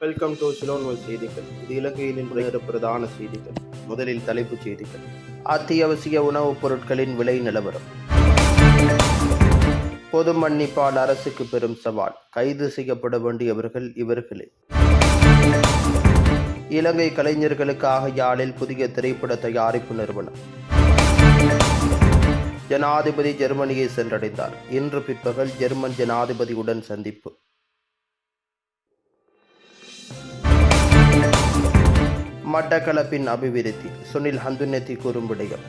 Welcome to சிலோன்வல் செய்திகள் இது இலங்கையில் இன்று பிரதான செய்திகள். முதலில் தலைப்புச் செய்திகள். அத்தியாவசிய உணவுப் பொருட்களின் விலை நிலவரம். பொது மன்னிப்பால் அரசுக்கு பெரும் சவால். கைது செய்யப்பட வேண்டியவர்கள் இவர்களே. இலங்கை கலைஞர்களுக்காக யாழில் புதிய திரைப்பட தயாரிப்பு நிறுவனம். ஜனாதிபதி ஜெர்மனியை சென்றடைந்தார். இன்று பிற்பகல் ஜெர்மன் ஜனாதிபதியுடன் சந்திப்பு. மட்டக்களப்பின் அபிவிருத்தி சுனில் ஹந்துனெத்தி கூறும் விடயம்.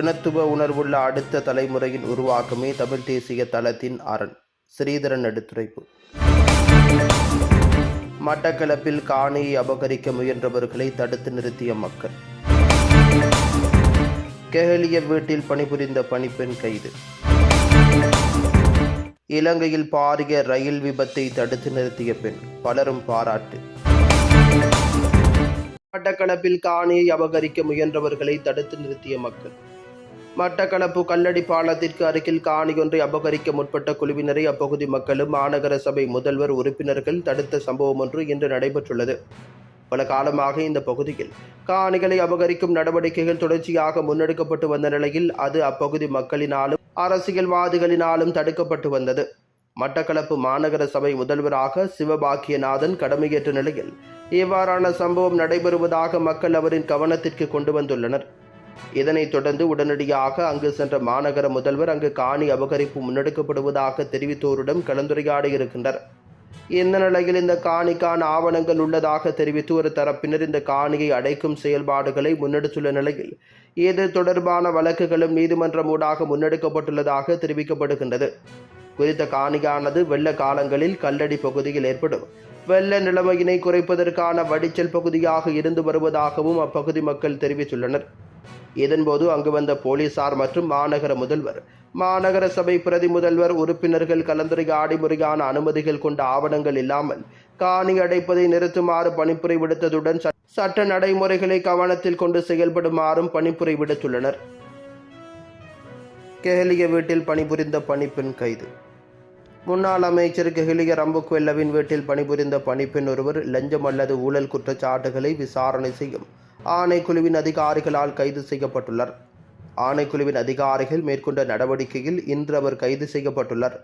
இனத்துவ உணர்வுள்ள அடுத்த தலைமுறையின் உருவாக்கமே தமிழ் தேசிய தளத்தின் அரண் ஸ்ரீதரன் எடுத்துரைப்பு. மட்டக்களப்பில் காணியை அபகரிக்க முயன்றவர்களை தடுத்து நிறுத்திய மக்கள். கெஹலிய வீட்டில் பணிபுரிந்த பணிப்பெண் கைது. இலங்கையில் பாரிய ரயில் விபத்தை தடுத்து நிறுத்திய பெண் பலரும் பாராட்டு. மட்டக்களப்பில் காணியை அபகரிக்க முயன்றவர்களை தடுத்து நிறுத்திய மக்கள். மட்டக்களப்பு கல்லடி பாலத்திற்கு அருகில் காணி ஒன்றை அபகரிக்க முற்பட்ட குழுவினரை அப்பகுதி மக்களும் மாநகர சபை முதல்வர் உறுப்பினர்கள் தடுத்த சம்பவம் ஒன்று இன்று நடைபெற்றுள்ளது. பல காலமாக இந்த பகுதியில் காணிகளை அபகரிக்கும் நடவடிக்கைகள் தொடர்ச்சியாக முன்னெடுக்கப்பட்டு வந்த நிலையில் அது அப்பகுதி மக்களினாலும் அரசியல்வாதிகளினாலும் தடுக்கப்பட்டு வந்தது. மட்டக்களப்பு மாநகர சபை முதல்வராக சிவபாக்கியநாதன் கடமையேற்ற நிலையில் இவ்வாறான சம்பவம் நடைபெறுவதாக மக்கள் அவரின் கவனத்திற்கு கொண்டு வந்துள்ளனர். இதனைத் தொடர்ந்து உடனடியாக அங்கு சென்ற மாநகர முதல்வர் அங்கு காணி அபகரிப்பு முன்னெடுக்கப்படுவதாக தெரிவித்தோரிடம் கலந்துரையாடி இருக்கின்றனர் இந்த நிலையில் இந்த காணிக்கான ஆவணங்கள் உள்ளதாக தெரிவித்து ஒரு தரப்பினர் இந்த காணியை அடைக்கும் செயல்பாடுகளை முன்னெடுத்துள்ள நிலையில் இது தொடர்பான வழக்குகளும் நீதிமன்றம் ஊடாக முன்னெடுக்கப்பட்டுள்ளதாக தெரிவிக்கப்படுகின்றது. குறித்த காணியானது வெள்ள காலங்களில் கல்லடி பகுதியில் ஏற்படும். வெள்ள நிலைமையினை குறைப்பதற்கான வடிச்சல் பகுதியாக இருந்து வருவதாகவும் அப்பகுதி மக்கள் தெரிவித்துள்ளனர். இதன்போது அங்கு வந்த போலீசார் மற்றும் மாநகர முதல்வர் மாநகர சபை பிரதி முதல்வர் உறுப்பினர்கள் கலந்துரையாடி முறையான அனுமதிகள் கொண்ட ஆவணங்கள் இல்லாமல் காணி அடைப்பதை நிறுத்துமாறு பணிப்புரை விடுத்ததுடன் சட்ட நடைமுறைகளை கவனத்தில் கொண்டு செயல்படுமாறும் பணிப்புரை விடுத்துள்ளனர். கெஹலிய வீட்டில் பணிபுரிந்த பணிப்பெண் கைது. முன்னாள் அமைச்சர் கெஹலிய ரம்புக்வெல்லவின் வீட்டில் பணிபுரிந்த பணிப்பெண் ஒருவர் லஞ்சம் அல்லது ஊழல் குற்றச்சாட்டுகளை விசாரணை செய்யும் ஆணைக்குழுவின் அதிகாரிகளால் கைது செய்யப்பட்டுள்ளார். ஆணைக்குழுவின் அதிகாரிகள் மேற்கொண்ட நடவடிக்கையில் இன்று அவர் கைது செய்யப்பட்டுள்ளார்.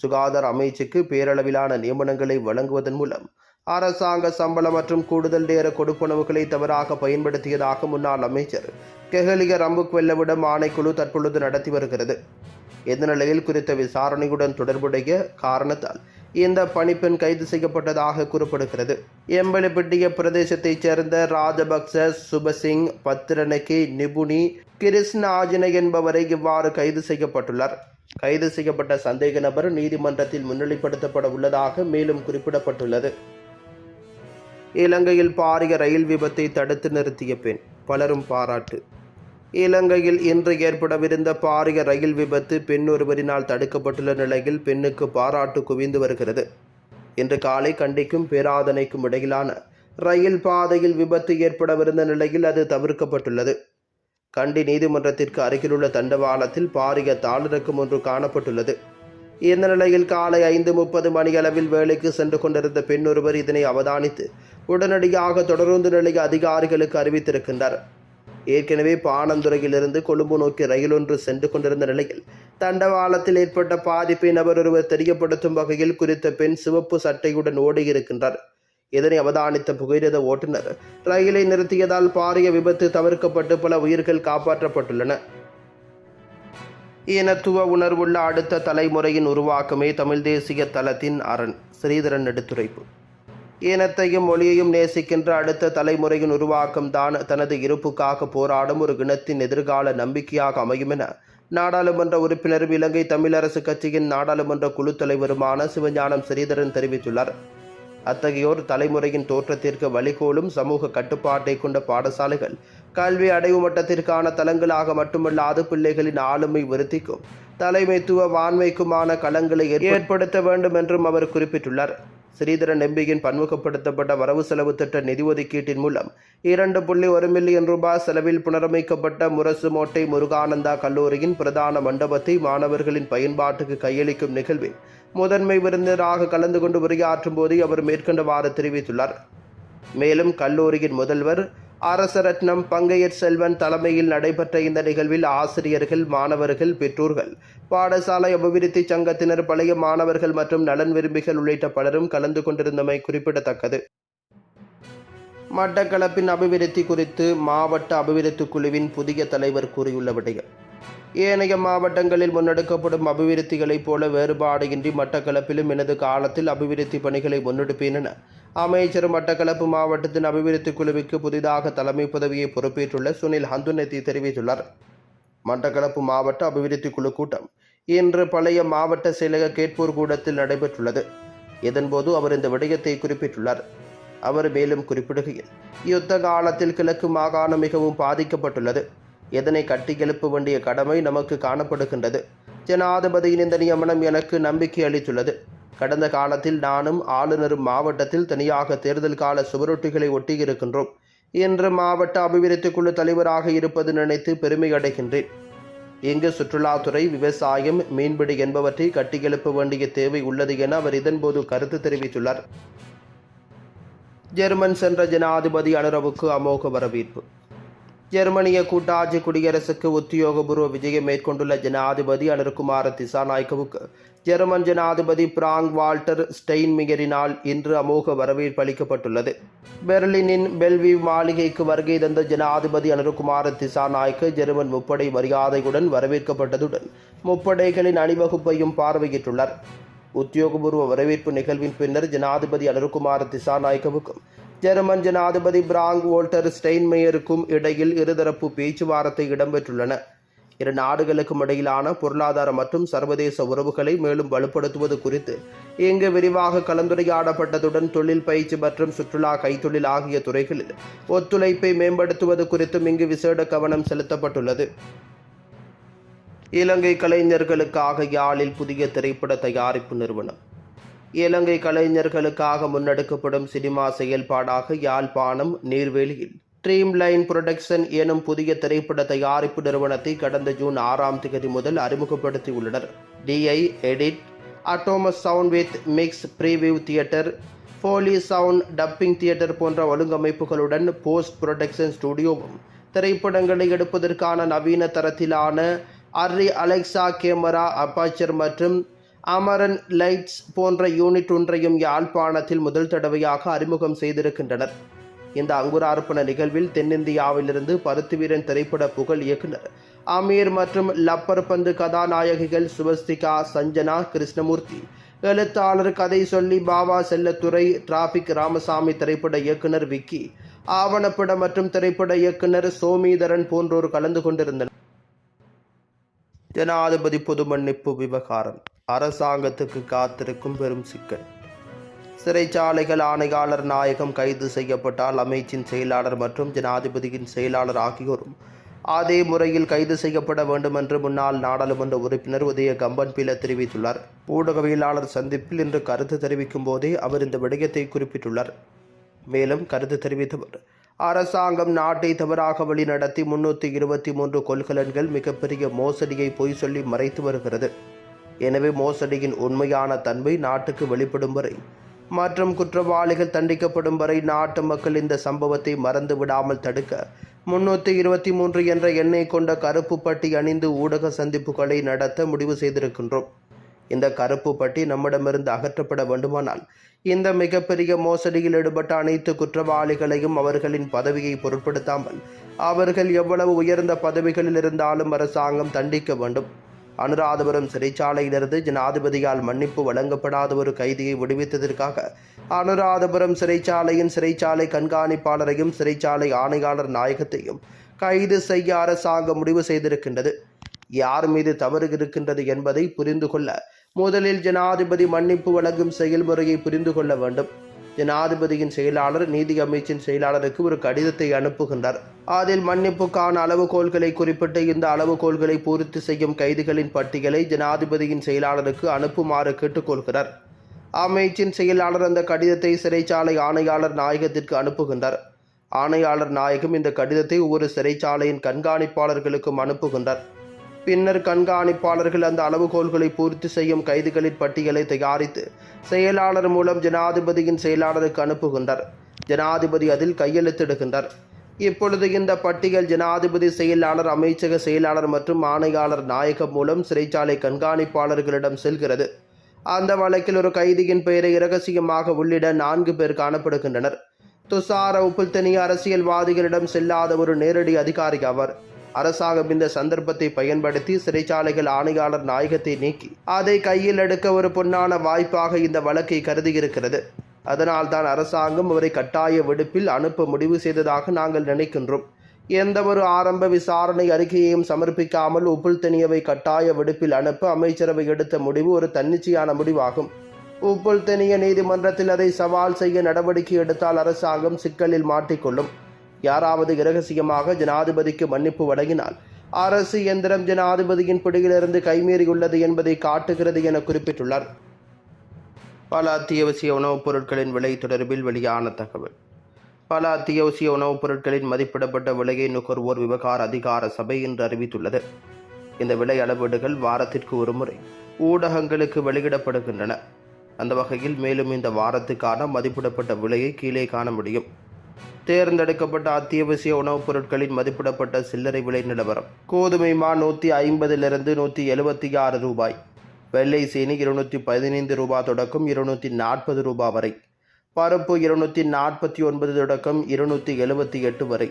சுகாதார அமைச்சுக்கு பேரளவிலான நியமனங்களை வழங்குவதன் மூலம் அரசாங்க சம்பளம் மற்றும் கூடுதல் நேர கொடுப்பனவுகளை தவறாக பயன்படுத்தியதாக முன்னாள் அமைச்சர் கெஹலிய ரம்புக்வெல்லவிடம் ஆணைக்குழு தற்பொழுது நடத்தி வருகிறது. இந்த நிலையில் குறித்த விசாரணையுடன் தொடர்புடைய காரணத்தால் இந்த பணிப்பெண் கைது செய்யப்பட்டதாக கூறப்படுகிறது. எம்பலிப்பட்டிய பிரதேசத்தைச் சேர்ந்த ராஜபக்ச சுபசிங் பத்திரனகி நிபுணி கிருஷ்ண ஆஜின என்பவரை இவ்வாறு கைது செய்யப்பட்டுள்ளார். கைது செய்யப்பட்ட சந்தேக நபர் நீதிமன்றத்தில் முன்னிலைப்படுத்தப்பட உள்ளதாக மேலும் குறிப்பிடப்பட்டுள்ளது. இலங்கையில் பாரிய ரயில் விபத்தை தடுத்து நிறுத்திய பெண் பலரும் பாராட்டு. இலங்கையில் இன்று ஏற்படவிருந்த பாரிய ரயில் விபத்து பெண் ஒருவரினால் தடுக்கப்பட்டுள்ள நிலையில் பெண்ணுக்கு பாராட்டு குவிந்து வருகிறது. இன்று காலை கண்டிக்கும் பேராதனைக்கும் இடையிலான ரயில் பாதையில் விபத்து ஏற்படவிருந்த நிலையில் அது தவிர்க்கப்பட்டுள்ளது. கண்டி நீதிமன்றத்திற்கு அருகிலுள்ள தண்டவாளத்தில் பாரிய தாளிறக்கம் ஒன்று காணப்பட்டுள்ளது. இந்த நிலையில் காலை ஐந்து முப்பது மணியளவில் வேலைக்கு சென்று கொண்டிருந்த பெண் ஒருவர் இதனை அவதானித்து உடனடியாக தொடருந்து நிலைய அதிகாரிகளுக்கு அறிவித்திருக்கின்றார். ஏற்கனவே பாணந்துறையிலிருந்து கொழும்பு நோக்கி ரயில் ஒன்று சென்று கொண்டிருந்த நிலையில் தண்டவாளத்தில் ஏற்பட்ட பாதிப்பை நபர் ஒருவர் தெரியப்படுத்தும் வகையில் குறித்த பெண் சிவப்பு சட்டையுடன் ஓடியிருக்கின்றார் இதனை அவதானித்த புகையிரத ஓட்டுநர் ரயிலை நிறுத்தியதால் பாரிய விபத்து தவிர்க்கப்பட்டு பல உயிர்கள் காப்பாற்றப்பட்டுள்ளன. இனத்துவ உணர்வுள்ள அடுத்த தலைமுறையின் உருவாக்கமே தமிழ் தேசிய தளத்தின் அரண். ஸ்ரீதரன் எடுத்துரைப்பு. இனத்தையும் மொழியையும் நேசிக்கின்ற அடுத்த தலைமுறையின் உருவாக்கம் தான் தனது இருப்புக்காக போராடும் ஒரு இனத்தின் எதிர்கால நம்பிக்கையாக அமையும் என நாடாளுமன்ற உறுப்பினரும் இலங்கை தமிழரசு கட்சியின் நாடாளுமன்ற குழு தலைவருமான சிவஞானம் ஸ்ரீதரன் தெரிவித்துள்ளார். அத்தகையோர் தலைமுறையின் தோற்றத்திற்கு வழிகோலும் சமூக கட்டுப்பாட்டை கொண்ட பாடசாலைகள் கல்வி அடைவு மட்டத்திற்கான தளங்களாக மட்டுமல்லாது பிள்ளைகளின் ஆளுமை விருத்திக்கும் தலைமைத்துவ வான்மைக்குமான களங்களை ஏற்படுத்த வேண்டும் என்றும் அவர் குறிப்பிட்டுள்ளார். ஸ்ரீதரன் எம்பியின் பன்முகப்படுத்தப்பட்ட வரவு செலவு திட்ட நிதி ஒதுக்கீட்டின் மூலம் இரண்டு புள்ளி ஒரு மில்லியன் ரூபாய் செலவில் புனரமைக்கப்பட்ட முரசு மோட்டை முருகானந்தா கல்லூரியின் பிரதான மண்டபத்தை மாணவர்களின் பயன்பாட்டுக்கு கையளிக்கும் நிகழ்வில் முதன்மை விருந்தினராக கலந்து கொண்டு உரையாற்றும் போது அவர் மேற்கண்டவாறு தெரிவித்துள்ளார். மேலும் கல்லூரியின் முதல்வர் அரசரத்னம் பங்கையர் செல்வன் தலைமையில் நடைபெற்ற இந்த நிகழ்வில் ஆசிரியர்கள் மாணவர்கள் பெற்றோர்கள் பாடசாலை அபிவிருத்தி சங்கத்தினர் பழைய மாணவர்கள் மற்றும் நலன் விரும்பிகள் உள்ளிட்ட பலரும் கலந்து கொண்டிருந்தமை குறிப்பிடத்தக்கது. மட்டக்களப்பின் அபிவிருத்தி குறித்து மாவட்ட அபிவிருத்தி குழுவின் புதிய தலைவர் கூறியுள்ள விடயம் ஏனைய மாவட்டங்களில் முன்னெடுக்கப்படும் அபிவிருத்திகளைப் போல வேறுபாடின்றி மட்டக்களப்பிலும் எனது காலத்தில் அபிவிருத்தி பணிகளை முன்னெடுப்பேன் என அமைச்சர் மட்டக்களப்பு மாவட்டத்தின் அபிவிருத்தி குழுவிற்கு புதிதாக தலைமை பதவியை பொறுப்பேற்றுள்ள சுனில் ஹந்துனத்தி தெரிவித்துள்ளார். மட்டக்களப்பு மாவட்ட அபிவிருத்தி குழு கூட்டம் இன்று பழைய மாவட்ட செயலக கேட்போர் கூடத்தில் நடைபெற்றுள்ளது. இதன்போது அவர் இந்த விடயத்தை குறிப்பிட்டுள்ளார். அவர் மேலும் குறிப்பிடுகையில் யுத்த காலத்தில் கிழக்கு மாகாணம் மிகவும் பாதிக்கப்பட்டுள்ளது. இதனை கட்டியெழுப்ப வேண்டிய கடமை நமக்கு காணப்படுகின்றது. ஜனாதிபதியின் இந்த நியமனம் எனக்கு நம்பிக்கை அளித்துள்ளது. கடந்த காலத்தில் நானும் ஆளுநரும் மாவட்டத்தில் தனியாக தேர்தல் கால சுவரொட்டிகளை ஒட்டியிருக்கின்றோம். இன்று மாவட்ட அபிவிருத்தி குழு தலைவராக இருப்பது நினைத்து பெருமை அடைகின்றேன் இங்கு சுற்றுலாத்துறை விவசாயம் மீன்பிடி என்பவற்றை கட்டியெழுப்ப வேண்டிய தேவை உள்ளது என அவர் இதன்போது கருத்து தெரிவித்துள்ளார். ஜெர்மன் சென்ற ஜனாதிபதி அனுரவுக்கு அமோக வரவேற்பு. ஜெர்மனிய கூட்டாட்சி குடியரசுக்கு உத்தியோகபூர்வ விஜயம் மேற்கொண்டுள்ள ஜனாதிபதி அனுர்குமார திசாநாயக்கவுக்கு ஜெர்மன் ஜனாதிபதி பிராங்க் வால்டர் ஸ்டெயின்மியரினால் இன்று அமோக வரவேற்பு அளிக்கப்பட்டுள்ளது. பெர்லினின் பெல்வி மாளிகைக்கு வருகை தந்த ஜனாதிபதி அனுர்குமார திசாநாய்க்கு ஜெர்மன் முப்படை மரியாதையுடன் வரவேற்கப்பட்டதுடன் முப்படைகளின் அணிவகுப்பையும் பார்வையிட்டுள்ளார். உத்தியோகபூர்வ வரவேற்பு நிகழ்வின் பின்னர் ஜனாதிபதி அனுர்குமார திசாநாயக்கவுக்கும் ஜெர்மன் ஜனாதிபதி பிராங்க் வோல்டர் ஸ்டெயின்மேயருக்கும் இடையில் இருதரப்பு பேச்சுவார்த்தை இடம்பெற்றுள்ளன. இரு நாடுகளுக்கும் இடையிலான பொருளாதார மற்றும் சர்வதேச உறவுகளை மேலும் வலுப்படுத்துவது குறித்து இங்கு விரிவாக கலந்துரையாடப்பட்டதுடன் தொழில் பயிற்சி மற்றும் சுற்றுலா கைத்தொழில் ஆகிய துறைகளில் ஒத்துழைப்பை மேம்படுத்துவது குறித்தும் இங்கு விசேட கவனம் செலுத்தப்பட்டுள்ளது. இலங்கை கலைஞர்களுக்காக யாழில் புதிய திரைப்பட தயாரிப்பு நிறுவனம். இலங்கை கலைஞர்களுக்காக முன்னெடுக்கப்படும் சினிமா செயல்பாடாக யாழ்ப்பாணம் நீர்வேலியில். ட்ரீம் லைன் புரொடக்ஷன் எனும் புதிய திரைப்பட தயாரிப்பு நிறுவனத்தை கடந்த ஜூன் ஆறாம் தேதி முதல் அறிமுகப்படுத்தியுள்ளனர். DI edit Atmos sound with mix preview theatre foley sound dubbing theatre போன்ற ஒழுங்கமைப்புகளுடன் போஸ்ட் புரொடக்ஷன் ஸ்டுடியோவும் திரைப்படங்களை எடுப்பதற்கான நவீன தரத்திலான அர்ரி அலெக்சா கேமரா அப்பாச்சர் மற்றும் அமரன் லைட்ஸ் போன்ற யூனிட் ஒன்றையும் யாழ்ப்பாணத்தில் முதல் தடவையாக அறிமுகம் செய்திருக்கின்றனர். இந்த அங்குரார்ப்பண நிகழ்வில் தென்னிந்தியாவிலிருந்து பருத்துவீரன் திரைப்பட புகழ் இயக்குனர் அமீர் மற்றும் லப்பர் பந்து கதாநாயகிகள் சுவஸ்திகா சஞ்சனா கிருஷ்ணமூர்த்தி எழுத்தாளர் கதை சொல்லி பாபா செல்லத்துறை டிராபிக் ராமசாமி திரைப்பட இயக்குனர் விக்கி ஆவணப்பட மற்றும் திரைப்பட இயக்குனர் சோமீதரன் போன்றோர் கலந்து கொண்டிருந்தனர். ஜனாதிபதி பொது மன்னிப்பு விவகாரம். அரசாங்கத்துக்கு காத்திருக்கும் பெரும் சிக்கல். சிறைச்சாலைகள் ஆணையாளர் நாயகம் கைது செய்யப்பட்டால் அமைச்சின் செயலாளர் மற்றும் ஜனாதிபதியின் செயலாளர் ஆகியோரும் அதே முறையில் கைது செய்யப்பட வேண்டும் என்று முன்னாள் நாடாளுமன்ற உறுப்பினர் உதய கம்பன் கம்பன்பில தெரிவித்துள்ளார். ஊடகவியலாளர் சந்திப்பில் இன்று கருத்து தெரிவிக்கும் போதே அவர் இந்த விடயத்தை குறிப்பிட்டுள்ளார். மேலும் கருத்து தெரிவித்தவர் அரசாங்கம் நாட்டை தவறாக வழிநடத்தி முன்னூற்றி இருபத்தி மூன்று கொள்கலன்கள் மிகப்பெரிய மோசடியை பொய் சொல்லி மறைத்து வருகிறது. எனவே மோசடியின் உண்மையான தன்மை நாட்டுக்கு வெளிப்படும் வரை மற்றும் குற்றவாளிகள் தண்டிக்கப்படும் வரை நாட்டு மக்கள் இந்த சம்பவத்தை மறந்து விடாமல் தடுக்க முன்னூற்றி இருபத்தி மூன்று என்ற எண்ணெய் கொண்ட கருப்பு பட்டி அணிந்து ஊடக சந்திப்புகளை நடத்த முடிவு செய்திருக்கின்றோம். இந்த கருப்பு பட்டி நம்மிடமிருந்து அகற்றப்பட வேண்டுமானால் இந்த மிகப்பெரிய மோசடியில் ஈடுபட்ட அனைத்து குற்றவாளிகளையும் அவர்களின் பதவியை பொருட்படுத்தாமல் அவர்கள் எவ்வளவு உயர்ந்த பதவிகளில் இருந்தாலும் அரசாங்கம் தண்டிக்க வேண்டும். அனுராதபுரம் சிறைச்சாலையிலிருந்து ஜனாதிபதியால் மன்னிப்பு வழங்கப்படாத ஒரு கைதியை விடுவித்ததற்காக அனுராதபுரம் சிறைச்சாலையின் சிறைச்சாலை கண்காணிப்பாளரையும் சிறைச்சாலை ஆணையாளர் நாயகத்தையும் கைது செய்ய அரசாங்கம் முடிவு செய்திருக்கின்றது. யார் மீது தவறு இருக்கின்றது என்பதை புரிந்து கொள்ள முதலில் ஜனாதிபதி மன்னிப்பு வழங்கும் செயல்முறையை புரிந்து கொள்ள வேண்டும். ஜனாதிபதியின் செயலாளர் நீதி அமைச்சின் செயலாளருக்கு ஒரு கடிதத்தை அனுப்புகின்றார். அதில் மன்னிப்புக்கான அளவுகோள்களை குறிப்பிட்டு இந்த அளவுகோள்களை பூர்த்தி செய்யும் கைதிகளின் பட்டியலை ஜனாதிபதியின் செயலாளருக்கு அனுப்புமாறு கேட்டுக்கொள்கிறார். அமைச்சின் செயலாளர் அந்த கடிதத்தை சிறைச்சாலை ஆணையாளர் நாயகத்திற்கு அனுப்புகின்றார். ஆணையாளர் நாயகம் இந்த கடிதத்தை ஒவ்வொரு சிறைச்சாலையின் கண்காணிப்பாளர்களுக்கும் அனுப்புகின்றார். பின்னர் கண்காணிப்பாளர்கள் அந்த அளவுகோல்களை பூர்த்தி செய்யும் கைதிகளின் பட்டியலை தயாரித்து செயலாளர் மூலம் ஜனாதிபதியின் செயலாளருக்கு அனுப்புகின்றார் ஜனாதிபதி அதில் கையெழுத்திடுகின்றார் இப்பொழுது இந்த பட்டியல் ஜனாதிபதி செயலாளர் அமைச்சக செயலாளர் மற்றும் ஆணையாளர் நாயகம் மூலம் சிறைச்சாலை கண்காணிப்பாளர்களிடம் செல்கிறது. அந்த வழக்கில் ஒரு கைதியின் பெயரை இரகசியமாக உள்ளிட நான்கு பேர் காணப்படுகின்றனர். துஷார உப்புல்தனி அரசியல்வாதிகளிடம் செல்லாத ஒரு நேரடி அதிகாரி அவர். அரசாங்கம் இந்த சந்தர்ப்பத்தை பயன்படுத்தி சிறைச்சாலைகள் ஆணையாளர் நாயகத்தை நீக்கி அதை கையில் எடுக்க ஒரு பொன்னான வாய்ப்பாக இந்த வழக்கை கருதியிருக்கிறது. அதனால்தான் அரசாங்கம் அவரை கட்டாய விடுப்பில் அனுப்ப முடிவு செய்ததாக நாங்கள் நினைக்கின்றோம். எந்த ஒரு ஆரம்ப விசாரணை அறிக்கையையும் சமர்ப்பிக்காமல் உப்புல் தனியவை கட்டாய விடுப்பில் அனுப்ப அமைச்சரவை எடுத்த முடிவு ஒரு தன்னிச்சையான முடிவாகும். உப்புல் தனிய நீதிமன்றத்தில் அதை சவால் செய்ய நடவடிக்கை எடுத்தால் அரசாங்கம் சிக்கலில் மாட்டிக்கொள்ளும். யாராவது இரகசியமாக ஜனாதிபதிக்கு மன்னிப்பு வழங்கினால் அரசு எந்திரம் ஜனாதிபதியின் பிடியிலிருந்து கைமீறியுள்ளது என்பதை காட்டுகிறது என குறிப்பிட்டுள்ளார். பல அத்தியாவசிய உணவுப் பொருட்களின் விலை தொடர்பில் வெளியான தகவல். பல அத்தியாவசிய உணவுப் பொருட்களின் மதிப்பிடப்பட்ட விலையை நுகர்வோர் விவகார அதிகார சபை இன்று அறிவித்துள்ளது. இந்த விலை அளவீடுகள் வாரத்திற்கு ஒருமுறை ஊடகங்களுக்கு வெளியிடப்படுகின்றன. அந்த வகையில் மேலும் இந்த வாரத்துக்கான மதிப்பிடப்பட்ட விலையை கீழே காண முடியும். தேர்ந்தெடுக்கப்பட்ட அத்தியாவசிய உணவுப் பொருட்களின் மதிப்பிடப்பட்ட சில்லறை விலை நிலவரம். கோதுமை மா நூற்றி ஐம்பதிலிருந்து நூற்றி எழுபத்தி ஆறு ரூபாய். வெள்ளை சீனி இருநூற்றி பதினைந்து ரூபாய் தொடக்கம் இருநூற்றி நாற்பது ரூபாய் வரை. பருப்பு இருநூற்றி நாற்பத்தி ஒன்பது தொடக்கம் இருநூற்றி எழுபத்தி எட்டு வரை.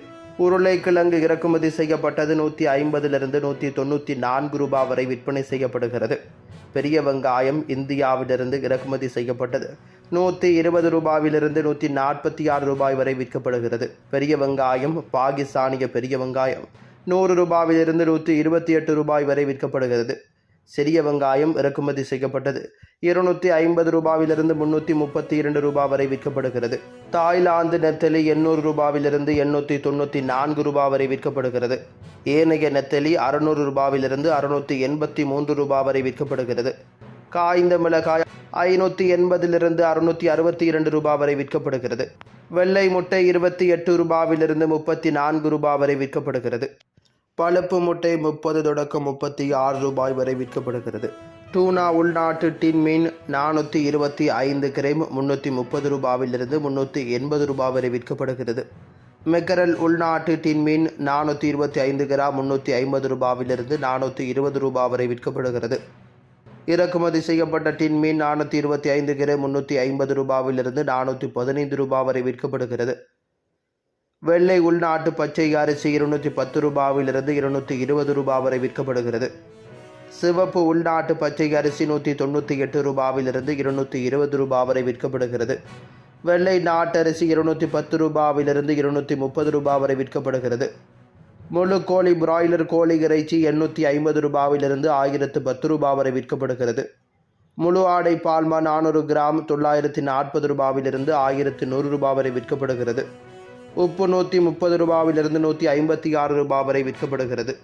உருளைக்கிழங்கு இறக்குமதி செய்யப்பட்டது நூற்றி ஐம்பதிலிருந்து நூற்றி தொண்ணூற்றி நான்கு ரூபாய் வரை விற்பனை செய்யப்படுகிறது. பெரிய வெங்காயம் இந்தியாவிலிருந்து இறக்குமதி செய்யப்பட்டது. நூற்றி இருபது ரூபாயிலிருந்து நூற்றி நாற்பத்தி ஆறு ரூபாய் வரை விற்கப்படுகிறது. பெரிய வெங்காயம் பாகிஸ்தானிய பெரிய வெங்காயம் நூறு ரூபாயிலிருந்து நூற்றி இருபத்தி எட்டு ரூபாய் வரை விற்கப்படுகிறது. சிறிய வெங்காயம் இறக்குமதி செய்யப்பட்டது. இருநூற்றி ஐம்பது ரூபாவிலிருந்து முன்னூற்றி முப்பத்தி இரண்டு ரூபாய் வரை விற்கப்படுகிறது. தாய்லாந்து நெத்தலி எண்ணூறு ரூபாவிலிருந்து எண்ணூற்றி தொண்ணூற்றி நான்கு ரூபாய் வரை விற்கப்படுகிறது. ஏனைய நெத்தலி அறுநூறு ரூபாவிலிருந்து அறுநூற்றி எண்பத்தி மூன்று ரூபாய் வரை விற்கப்படுகிறது. காய்ந்த மிளகாய் ஐநூற்றி எண்பதிலிருந்து அறுநூற்றி அறுபத்தி இரண்டு ரூபாய் வரை விற்கப்படுகிறது. வெள்ளை முட்டை இருபத்தி எட்டு ரூபாவிலிருந்து முப்பத்தி நான்கு ரூபாய் வரை விற்கப்படுகிறது. பழுப்பு முட்டை முப்பது தொடக்கம் முப்பத்தி ஆறு ரூபாய் வரை விற்கப்படுகிறது. டூனா உள்நாட்டு டின் மீன் நானூற்றி இருபத்தி ஐந்து கிரைம் முன்னூற்றி முப்பது ரூபாவிலிருந்து முன்னூற்றி எண்பது ரூபாய் வரை விற்கப்படுகிறது. மெக்கரல் உள்நாட்டு டின் மீன் நானூற்றி இருபத்தி ஐந்து கிராம் முன்னூற்றி ஐம்பது ரூபாவிலிருந்து நானூற்றி இருபது ரூபாய் வரை விற்கப்படுகிறது. இறக்குமதி செய்யப்பட்ட டின் மீன் நானூற்றி இருபத்தி ஐந்து கிராம் முன்னூற்றி ஐம்பது ரூபாவிலிருந்து நானூற்றி பதினைந்து ரூபாய் வரை விற்கப்படுகிறது. வெள்ளை உள்நாட்டு பச்சை அரிசி இருநூற்றி பத்து ரூபாவிலிருந்து இருநூற்றி இருபது ரூபாய் வரை விற்கப்படுகிறது. சிவப்பு உள்நாட்டு பச்சை அரிசி நூற்றி தொண்ணூற்றி எட்டு ரூபாவிலிருந்து இருநூற்றி இருபது ரூபாய் வரை விற்கப்படுகிறது. வெள்ளை நாட்டரிசி இருநூற்றி பத்து ரூபாவிலிருந்து இருநூற்றி முப்பது ரூபாய் வரை விற்கப்படுகிறது. முழு கோழி பிராய்லர் கோழி இறைச்சி எண்ணூற்றி ஐம்பது ரூபாவிலிருந்து ஆயிரத்து பத்து ரூபாய் வரை விற்கப்படுகிறது. முழு ஆடை பால்மா நானூறு கிராம் தொள்ளாயிரத்தி நாற்பது ரூபாவிலிருந்து ஆயிரத்து நூறு ரூபாய் வரை விற்கப்படுகிறது. உப்பு நூற்றி முப்பது ரூபாவிலிருந்து நூற்றி ஐம்பத்தி ஆறு ரூபாய் வரை விற்கப்படுகிறது.